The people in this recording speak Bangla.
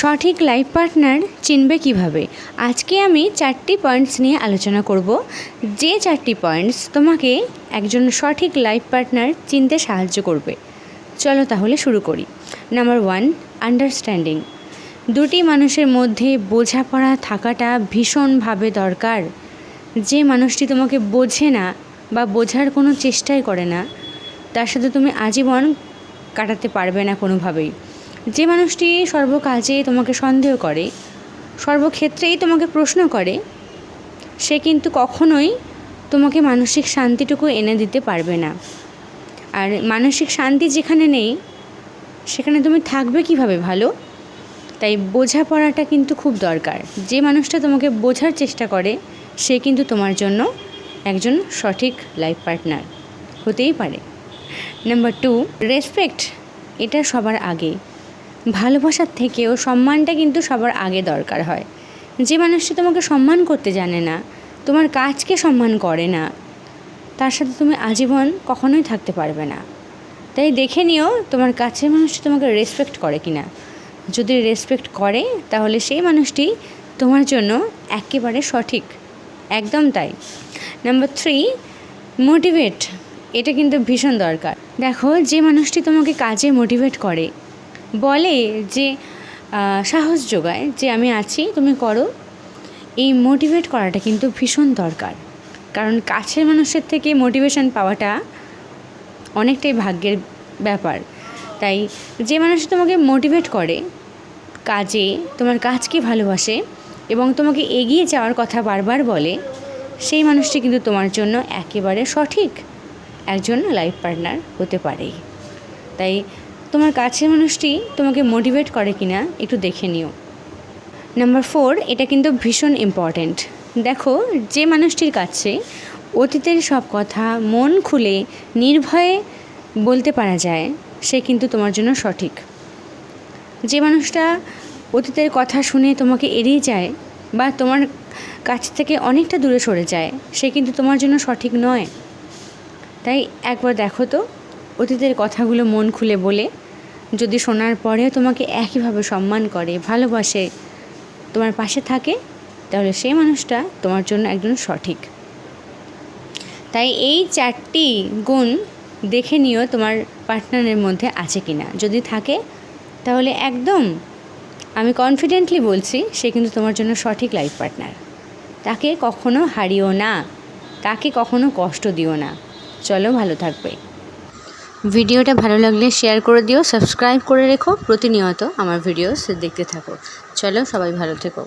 সঠিক লাইফ পার্টনার চিনবে কীভাবে? আজকে আমি চারটি পয়েন্টস নিয়ে আলোচনা করব। যে চারটি পয়েন্টস তোমাকে একজন সঠিক লাইফ পার্টনার চিনতে সাহায্য করবে। চলো তাহলে শুরু করি। নাম্বার ওয়ান আন্ডারস্ট্যান্ডিং দুটি মানুষের মধ্যে বোঝাপড়া থাকাটা ভীষণভাবে দরকার। যে মানুষটি তোমাকে বোঝে না বা বোঝার কোনো চেষ্টাই করে না, তার সাথে তুমি আজীবন কাটাতে পারবে না কোনোভাবেই। যে মানুষটি সর্বকাজে তোমাকে সন্দেহ করে, সর্বক্ষেত্রেই তোমাকে প্রশ্ন করে, সে কিন্তু কখনোই তোমাকে মানসিক শান্তিটুকু এনে দিতে পারবে না। আর মানসিক শান্তি যেখানে নেই, সেখানে তুমি থাকবে কীভাবে ভালো? তাই বোঝাপড়াটা কিন্তু খুব দরকার। যে মানুষটা তোমাকে বোঝার চেষ্টা করে, সে কিন্তু তোমার জন্য একজন সঠিক লাইফ পার্টনার হতেই পারে। নাম্বার টু রেসপেক্ট এটা সবার আগে। ভালোবাসার থেকেও সম্মানটা কিন্তু সবার আগে দরকার হয়। যে মানুষটি তোমাকে সম্মান করতে জানে না, তোমার কাজকে সম্মান করে না, তার সাথে তুমি আজীবন কখনোই থাকতে পারবে না। তাই দেখে নিও তোমার কাছের মানুষটি তোমাকে রেসপেক্ট করে কি না যদি রেসপেক্ট করে, তাহলে সেই মানুষটি তোমার জন্য একেবারে সঠিক। একদম তাই। নাম্বার থ্রি মোটিভেট এটা কিন্তু ভীষণ দরকার। দেখো, যে মানুষটি তোমাকে কাজে মোটিভেট করে বলে যে সাহস যোগায় যে আমি আছি, তুমি করো। এই মোটিভেট করাটা কিন্তু ভীষণ দরকার। কারণ কাছের মানুষের থেকে মোটিভেশন পাওয়াটা অনেকটাই ভাগ্যের ব্যাপার। তাই যে মানুষ তোমাকে মোটিভেট করে কাজে, তোমার কাজকে ভালোবাসে এবং তোমাকে এগিয়ে যাওয়ার কথা বারবার বলে, সেই মানুষটি কিন্তু তোমার জন্য একেবারে সঠিক একজন লাইফ পার্টনার হতে পারে। তাই তোমার কাছের মানুষটি তোমাকে মোটিভেট করে কিনা একটু দেখে নিও। নাম্বার ফোর এটা কিন্তু ভীষণ ইম্পর্ট্যান্ট দেখো, যে মানুষটির কাছে অতীতের সব কথা মন খুলে, নির্ভয়ে বলতে পারা যায়, সে কিন্তু তোমার জন্য সঠিক। যে মানুষটা অতীতের কথা শুনে তোমাকে এড়িয়ে যায় বা তোমার কাছ থেকে অনেকটা দূরে সরে যায়, সে কিন্তু তোমার জন্য সঠিক নয়। তাই একবার দেখো তো অতীতের কথাগুলো মন খুলে বলে, যদি শোনার পরেও তোমাকে একইভাবে সম্মান করে, ভালোবাসে, তোমার পাশে থাকে, তাহলে সেই মানুষটা তোমার জন্য একজন সঠিক। তাই এই চারটি গুণ দেখে নিও তোমার পার্টনারের মধ্যে আছে কি না যদি থাকে, তাহলে একদম আমি কনফিডেন্টলি বলছি, সে কিন্তু তোমার জন্য সঠিক লাইফ পার্টনার তাকে কখনো হারিও না, তাকে কখনো কষ্ট দিও না। চলো ভালো থাকবে। ভিডিওটা ভালো লাগলে শেয়ার করে দিও সাবস্ক্রাইব করে রেখো, প্রতিনিয়ত আমার ভিডিওস দেখতে থাকো। চলো সবাই ভালো থেকো।